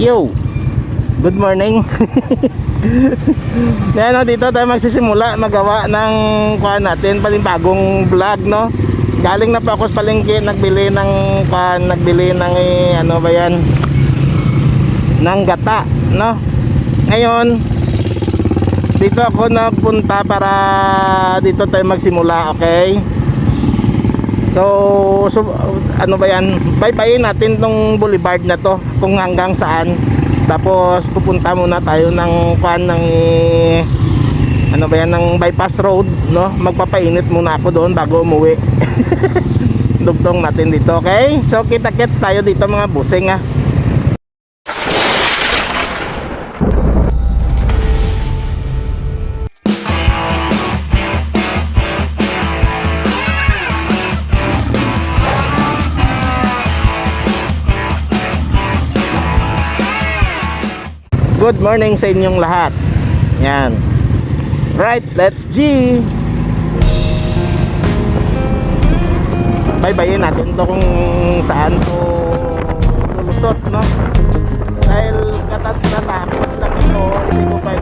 Yo! Good morning! Yan no, dito tayo magsisimula magawa ng kuan natin, panibagong vlog no. Galing na pa ako sa palengke, nagbili ng kuan, nagbili ng eh, ano ba yan? ng gata, no? Ngayon, dito ako nagpunta para dito tayo magsimula, okay? So, so ano ba yan? Baybayin natin tong boulevard na to kung hanggang saan. Tapos pupunta muna tayo ng pan ng ano ba yan ng bypass road, no? Magpapainit muna ako doon bago umuwi. Dugtong natin dito, okay? So kita-kits tayo dito mga busing ah. Good morning sa inyong lahat. Yan. Right, let's G. Baybayin natin to kung saan to lulusot, no? Dahil katat natapos lang ito, hindi ko pa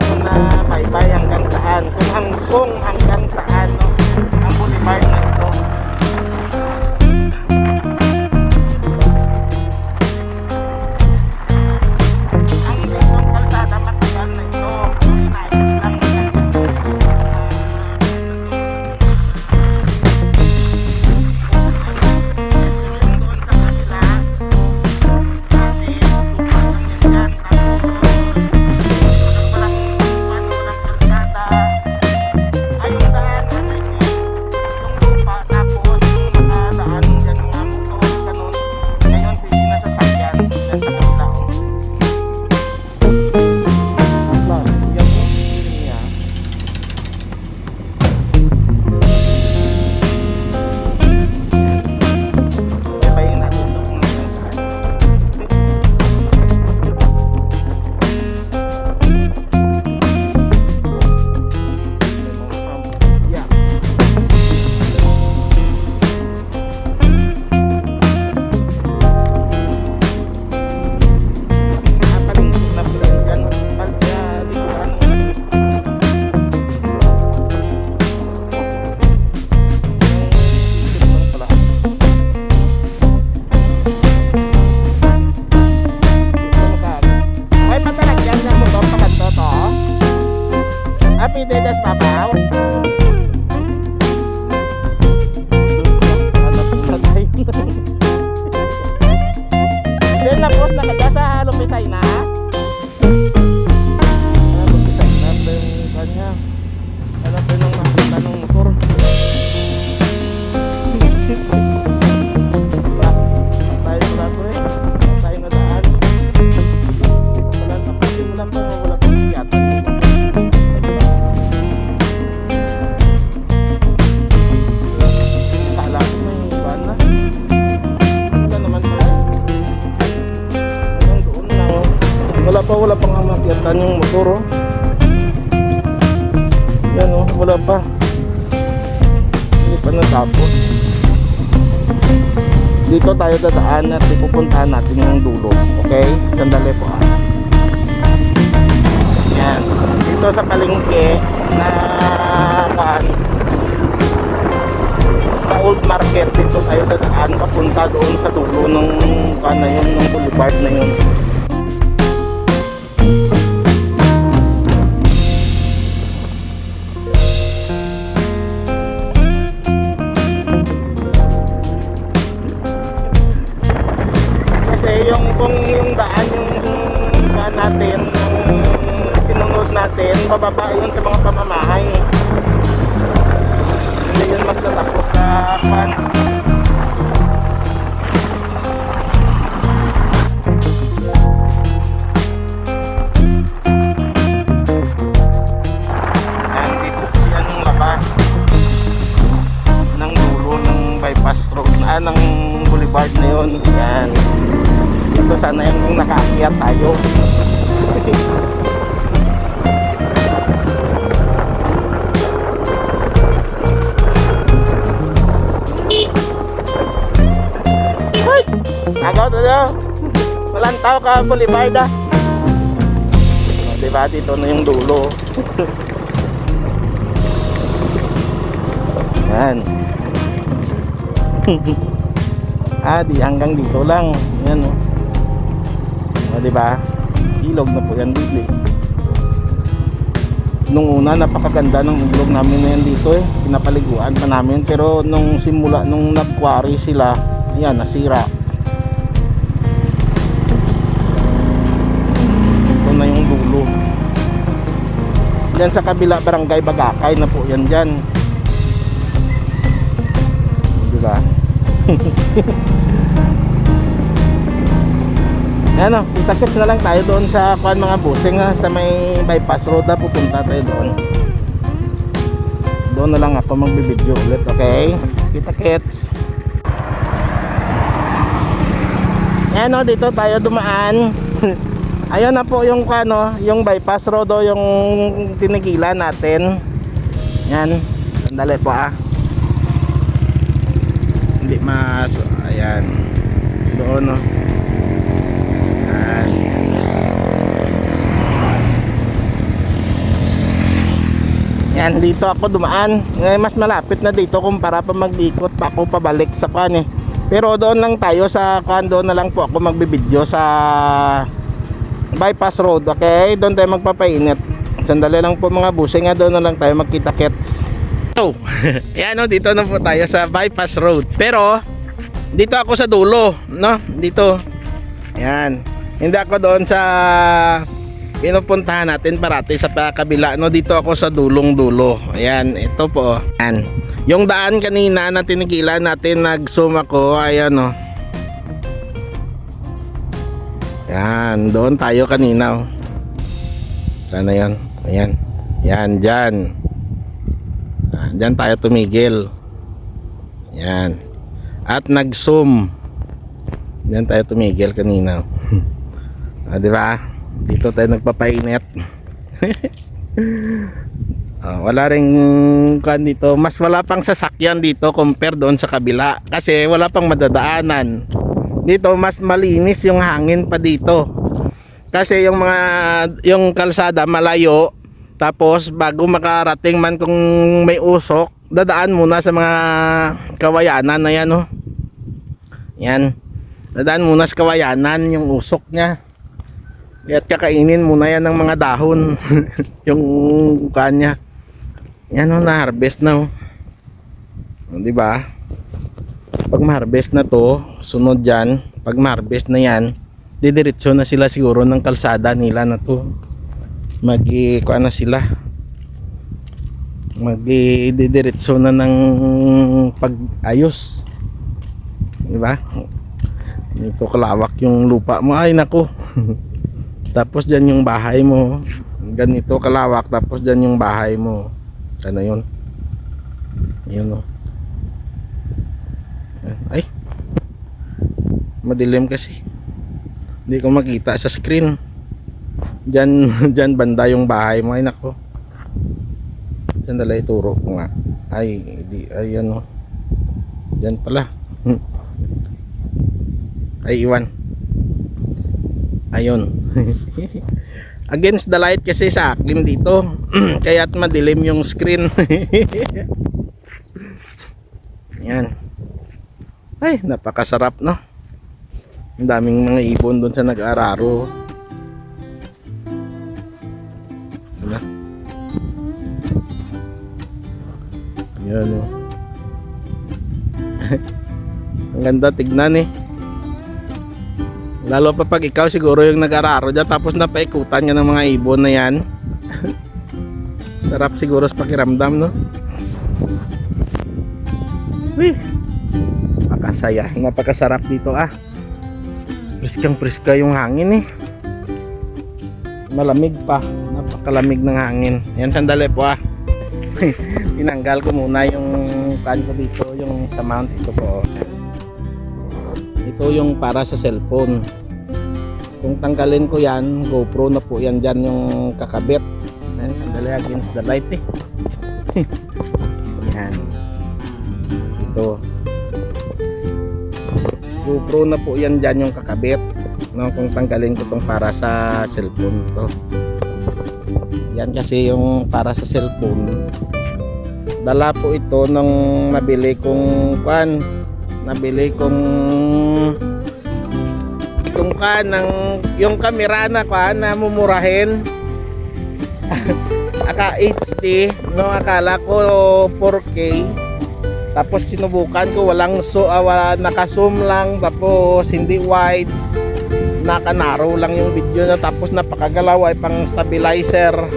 amakyatan yung motor oh. Yan oh, wala pa. Hindi pa natapos. Dito tayo dadaan at ipupuntahan natin yung dulo. Okay? Sandali po ah. Yan. Dito sa palengke na kaan sa old market dito tayo dadaan papunta doon sa dulo ng na yun, ng boulevard na yun. Nakaakyat tayo Agaw to daw. Walang tao ka Boulevard ah. Diba? Dito na yung dulo. Yan. ah, di hanggang dito lang. Yan o. O, diba? Ilog na po yan dito eh. Nung una, napakaganda ng ilog namin na dito eh. Pinapaliguan pa namin. Pero nung simula, nung nag-quarry sila, yan, nasira. Ito na yung dulo. Yan sa kabila, barangay Bagakay na po yan dyan. Diba? Yan o, kita-kits na lang tayo doon sa kuan mga busing ha, sa may bypass road na pupunta tayo doon. Doon na lang ako magbibideo ulit, okay? Kita-kits. Yan o, dito tayo dumaan. Ayun na po yung ano, yung bypass road o yung tinigilan natin. Yan. Sandali po ah. Hindi mas ayan. Doon oh. Yan. Yan dito ako dumaan. Ngayon mas malapit na dito kumpara pa mag-ikot pa ako pabalik sa kan eh. Pero doon lang tayo sa kan doon na lang po ako magbibideo sa bypass road, okay? Doon tayo magpapainit. Sandali lang po mga busing nga doon na lang tayo magkita-kits. So, yan no, dito na po tayo sa bypass road. Pero dito ako sa dulo, no? Dito. Yan. Hindi ako doon sa pinupuntahan natin parati sa kabila no? Dito ako sa dulong dulo. Ayan ito po. Ayan. Yung daan kanina na tinigilan natin nag zoom ako ayan no? Yan doon tayo kanina oh. sana yan ayan. Yan dyan. Ah, dyan tayo tumigil. Yan at nag zoom dyan tayo tumigil kanina. Ah, di ba dito tayo nagpapainit. Ah, wala ring kan dito. Mas wala pang sasakyan dito compare doon sa kabila. Kasi wala pang madadaanan. Dito mas malinis yung hangin pa dito. Kasi yung mga yung kalsada malayo tapos bago makarating man kung may usok dadaan muna sa mga kawayanan. Na yan oh. yan dadaan muna sa kawayanan yung usok niya at kakainin muna yan ng mga dahon. Yung kanya yan o na harvest na o di ba pag ma-harvest na to sunod dyan pag ma-harvest na yan didiretso na sila siguro ng kalsada nila na to. Mag kuan na sila. Mag didiretso na ng pag-ayos. Di ba ito kalawak yung lupa mo. Ay nako tapos dyan yung bahay mo. Ganito kalawak tapos dyan yung bahay mo. Sana yun. Yun o ay. Madilim kasi. Hindi ko makita sa screen. Dyan, dyan banda yung bahay mo. Ay nako. Sandali ituro ko nga. Ay di, ay ano. Dyan pala. Ay iwan ayun. Against the light kasi sa akin dito. Kaya't madilim yung screen. Yan ay napakasarap no? Ang daming mga ibon doon sa nag-araro. Diba? yan o ang ganda tignan eh Lalo pa pag ikaw siguro yung nag-araro dyan tapos napaikutan ka ng mga ibon na yan. Sarap siguro sa pakiramdam, no? Uy! Napakasaya. Napakasarap dito, ah. Priskang priska yung hangin, eh. Malamig pa. Napakalamig ng hangin. Yan, sandali po, ah. Tinanggal ko muna yung kan ko dito, yung sa mount ito po. Ito yung para sa cellphone. Kung tanggalin ko yan, GoPro na po yan dyan yung kakabit. Ayan, sandali against the light eh. yan. Ito. GoPro na po yan dyan yung kakabit. no kung tanggalin ko tong para sa cellphone to yan kasi yung para sa cellphone dala po ito nung nabili kong kwan nabili kong kung kan ng yung kamera na kwan na mumurahin. Aka HD no? Akala ko 4K tapos sinubukan ko walang so ah, wala, naka-zoom lang. Tapos hindi wide. Naka-narrow lang yung video na. Tapos napakagalaw ay pang stabilizer.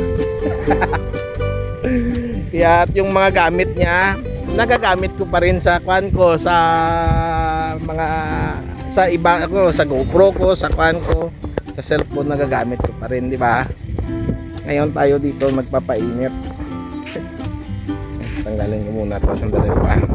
Kaya yung mga gamit niya nagagamit ko pa rin sa kwan ko sa mga sa iba ko sa GoPro ko sa kwan ko sa cellphone nagagamit ko pa rin di ba? Ngayon tayo dito magpapainit. Tanggalin ko muna to sandali pa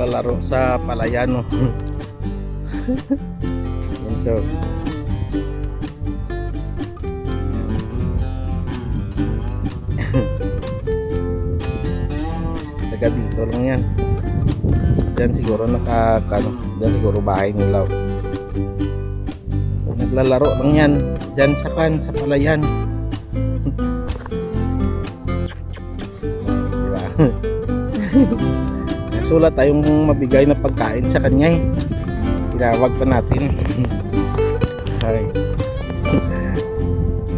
naglalaro sa palayan no Yan, so taga dito lang yan. Dyan siguro naka ano, dyan siguro bahay nila. Naglalaro lang yan. Dyan sa kan sa palayan. Diba sulat tayong mabigay na pagkain sa kanya eh. Tinawag pa natin. Ay.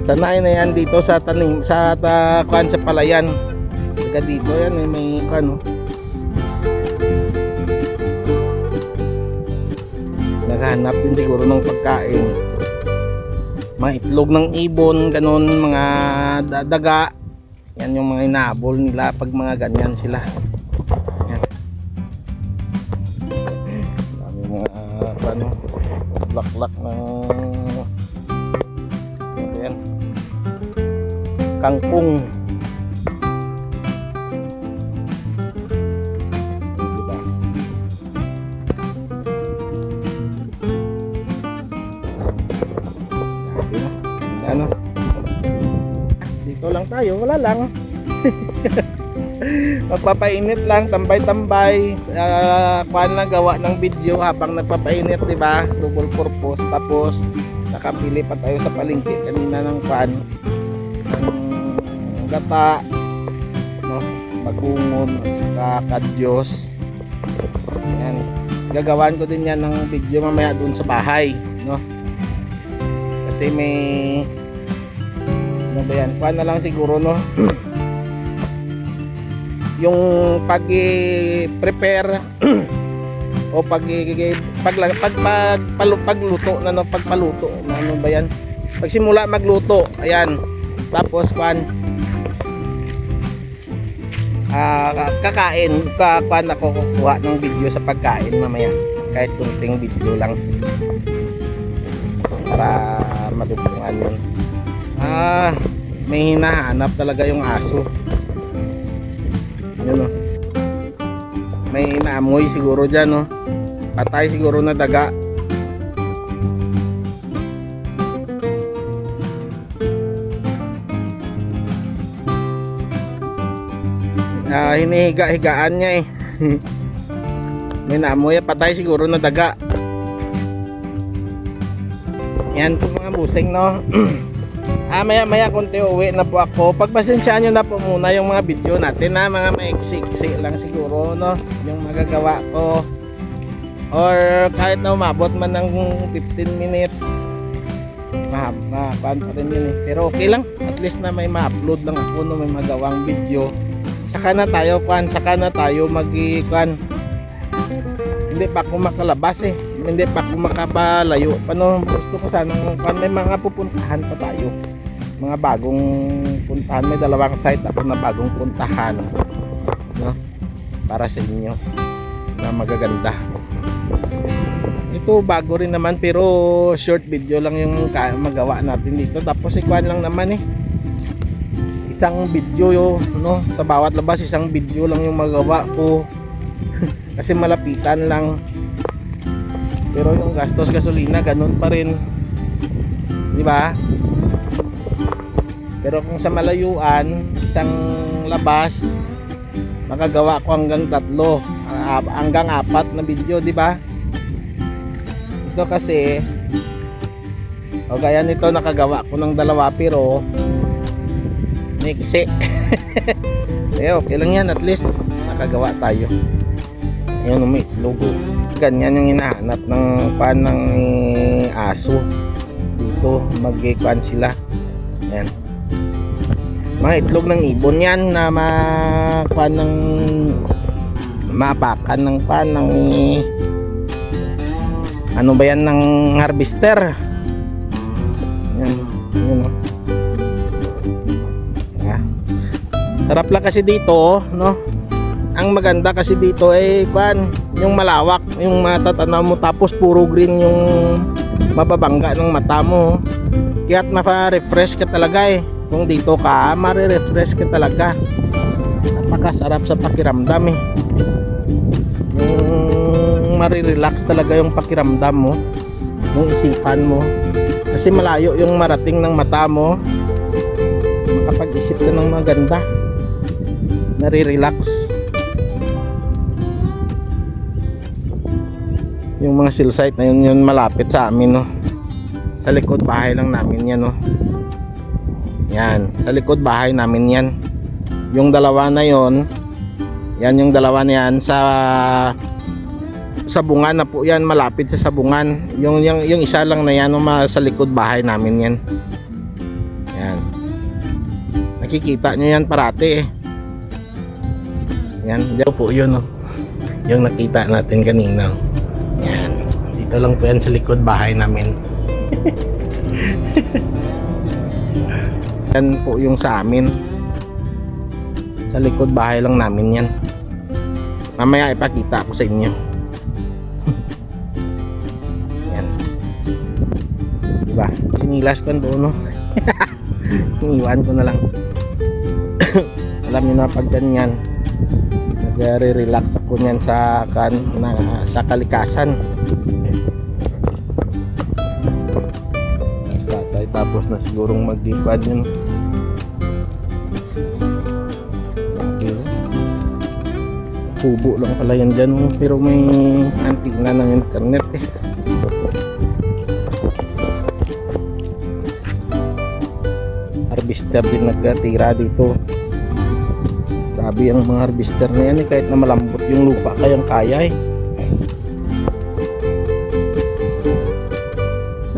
Sanay na yan dito sa tanim sa ta, kuan sa palayan. Taga dito yan eh, may ano. Naghanap din siguro ng pagkain. Mga itlog ng ibon, ganun, mga da- daga. Yan yung mga inaabol nila pag mga ganyan sila. Laklak ng ano yan kangkong diba Grabe na. ano dito lang tayo wala lang magpapainit lang tambay-tambay. Uh, kuan lang gawa ng video habang nagpapainit di ba? Double purpose. Tapos nakabili pa tayo sa palengke kanina ng kuan ng gata no? Bagungon at saka kadyos. Yan gagawan ko din yan ng video mamaya dun sa bahay no? Kasi may ano ba yan? Kuan na lang siguro no yung pag prepare o pag pag pag, pag palu, pagluto na no pagpaluto ano ba yan? Pagsimula magluto ayan. Tapos pan ah kakain ka pan ako kukuha ng video sa pagkain mamaya. Kahit kunting video lang. Para madugtungan. Yun ah may hinahanap talaga yung aso yun o. May naamoy siguro dyan no. Patay siguro na daga. Ah, hinihiga-higaan niya eh. May naamoy, patay siguro na daga. Yan po mga busing no. Ah, maya maya konti uwi na po ako. Pagpasensyaan nyo na po muna yung mga video natin na mga maiksi-iksi lang siguro, no? Yung magagawa ko. Or kahit na umabot man ng 15 minutes. Mahab, mahaban pa rin yun eh. Pero okay lang. At least na may ma-upload lang ako no may magawang video. Saka na tayo, kwan. Saka na tayo mag-kwan. Hindi pa ako makalabas eh. Hindi pa ako makapalayo. Paano gusto ko sana kwan, may mga pupuntahan pa tayo mga bagong puntahan. May dalawang site ako na bagong puntahan no? Para sa inyo na magaganda. Ito bago rin naman pero short video lang yung magawa natin dito. Tapos ikuan lang naman eh. Isang video no? Sa bawat labas isang video lang yung magawa ko. Kasi malapitan lang. Pero yung gastos gasolina ganun pa rin. Di ba pero kung sa malayuan isang labas makagawa ko hanggang tatlo. Ah, hanggang apat na video di ba? Ito kasi o gaya nito nakagawa ko ng dalawa pero niksi eh okay lang yan at least nakagawa tayo. Yan umi logo ganyan yung hinahanap ng pan ng aso. Dito mag-kwan sila. Yan mga itlog ng ibon yan na makuan ng mapakan ng pan ng ano ba yan ng harvester yan yun oh. Ah. sarap lang kasi dito no ang maganda kasi dito ay kwan yung malawak yung matatanaw mo tapos puro green yung mababangga ng mata mo kaya't ma-refresh ka talaga eh kung dito ka mare-refresh ka talaga. Napakasarap sa pakiramdam eh. Yung marirelax talaga yung pakiramdam mo yung isipan mo. Kasi malayo yung marating ng mata mo. Makapag-isip ka ng maganda. Nare-relax. Yung mga sill site na yun yun malapit sa amin no? Sa likod bahay lang namin yan no yan. Sa likod bahay namin yan. Yung dalawa na yon yan yung dalawa na yan sa sabungan na po yan. Malapit sa sabungan. Yung, yung, yung isa lang na yan ma- sa likod bahay namin yan. Yan. Nakikita nyo yan parati eh. Yan. Dyan po yun oh. yung nakita natin kanina. Yan. Dito lang po yan sa likod bahay namin yan po yung sa amin. Sa likod bahay lang namin yan. Mamaya ipakita ko sa inyo. Yan. Diba? Sinilas ko doon no? Iniwan ko na lang. Alam niyo na pag ganyan nagre-relax ako niyan sa kan na, sa kalikasan tapos na sigurong magdipad yun Okay. Kubo lang pala yan dyan pero may antigna ng internet eh. Harvester din nagtira dito. Grabe ang mga harvester na yan eh, kahit na malambot yung lupa kayang kaya eh.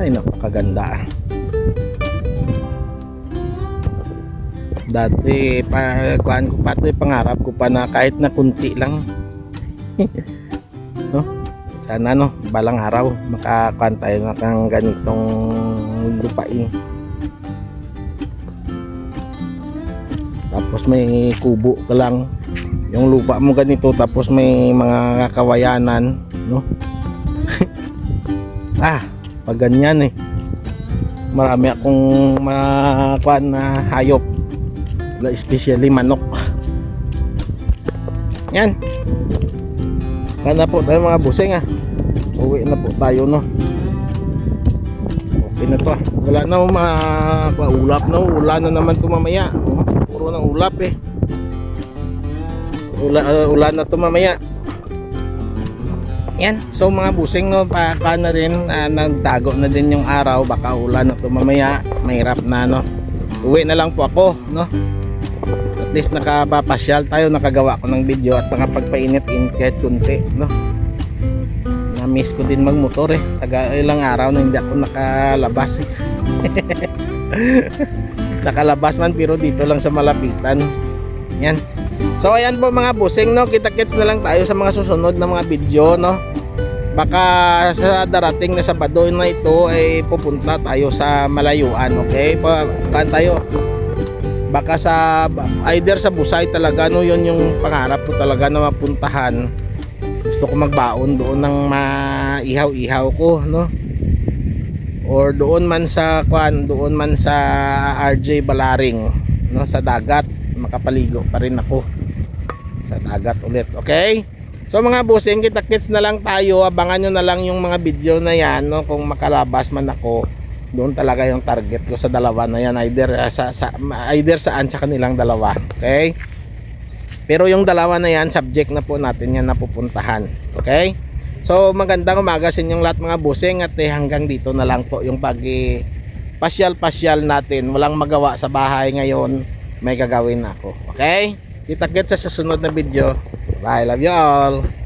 Ay napakaganda dati pa kuan ko pa to eh, pangarap ko pa na kahit na kunti lang. No? Sana no balang araw makakuan tayo na kang ganitong lupain. Tapos may kubo ka lang. Yung lupa mo ganito tapos may mga kawayanan no? Ah pag ganyan eh. Marami akong makuan na hayop especially manok. Yan. Kaya po tayo mga busing ah. Uwi na po tayo no? Okay na to ah. Wala na akong mga ulap na wala na naman to mamaya. Oh, puro ng ulap eh. Ula, uh, ulan na to mamaya. Yan. So mga busing no pa, na rin ah, nagtago na din yung araw. Baka ulan na to mamaya. Mahirap na no? Uwi na lang po ako no least nakapapasyal tayo nakagawa ko ng video at nakapagpainit-init kahit kunti no? Na miss ko din magmotor eh. Taga ilang araw na hindi ako nakalabas eh. Nakalabas man pero dito lang sa malapitan. Yan. So ayan po mga busing no? Kita kits na lang tayo sa mga susunod na mga video no? Baka sa darating na Sabado na ito ay pupunta tayo sa malayuan okay? Pa- tayo baka sa either sa Busay talaga no yun yung pangarap ko talaga na mapuntahan. Gusto ko magbaon doon ng maihaw-ihaw ko no? Or doon man sa kwan doon man sa RJ Balaring no? Sa dagat makapaligo pa rin ako sa dagat ulit okay? So mga busing kita kits na lang tayo. Abangan nyo na lang yung mga video na yan no? Kung makalabas man ako doon talaga yung target ko sa dalawa na yan either uh, sa, sa either saan sa kanilang dalawa okay pero yung dalawa na yan subject na po natin yan napupuntahan okay So magandang umaga sa inyong lahat mga busing at eh, hanggang dito na lang po yung pag eh, pasyal-pasyal natin. Walang magawa sa bahay ngayon, may gagawin ako. Okay? Kita-kits sa susunod na video. Bye, love you all.